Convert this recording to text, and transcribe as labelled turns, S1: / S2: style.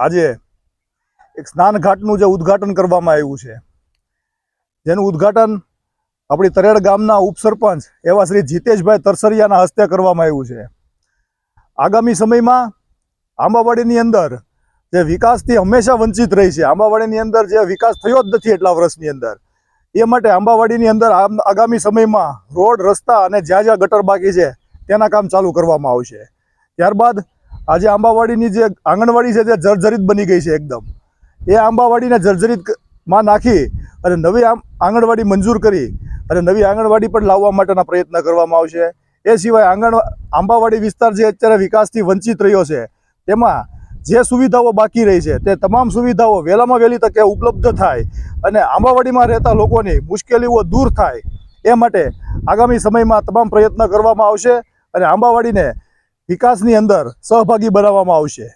S1: આજે એક સ્નાન ઘાટનું જે ઉદ્ઘાટન કરવામાં આવ્યું છે. જેનું ઉદ્ઘાટન આપણી તરેડ ગામના ઉપસરપંચ એવા શ્રી જીતેશભાઈ તરસરિયાના હસ્તે કરવામાં આવ્યું છે. આગામી સમયમાં આંબાવાડીની અંદર જે વિકાસથી હંમેશા વંચિત રહી છે, આંબાવાડીની અંદર જે વિકાસ થયો જ નથી એટલા વર્ષની અંદર, એ માટે આંબાવાડીની અંદર આગામી સમયમાં રોડ, રસ્તા અને જ્યાં જ્યાં ગટર બાકી છે, તેના કામ ચાલુ કરવામાં આવશે. ત્યારબાદ આજે આંબાવાડીની જે આંગણવાડી છે તે જર્જરિત બની ગઈ છે એકદમ. એ આંબાવાડીને જર્જરિતમાં નાખી અને નવી આંગણવાડી મંજૂર કરી અને નવી આંગણવાડી પણ લાવવા માટેના પ્રયત્ન કરવામાં આવશે. એ સિવાય આંગણ, આંબાવાડી વિસ્તાર જે અત્યારે વિકાસથી વંચિત રહ્યો છે, તેમાં જે સુવિધાઓ બાકી રહી છે, તે તમામ સુવિધાઓ વહેલામાં વહેલી તકે ઉપલબ્ધ થાય અને આંબાવાડીમાં રહેતા લોકોની મુશ્કેલીઓ દૂર થાય એ માટે આગામી સમયમાં તમામ પ્રયત્ન કરવામાં આવશે અને આંબાવાડીને વિકાસની અંદર સહભાગી બનાવવામાં આવશે.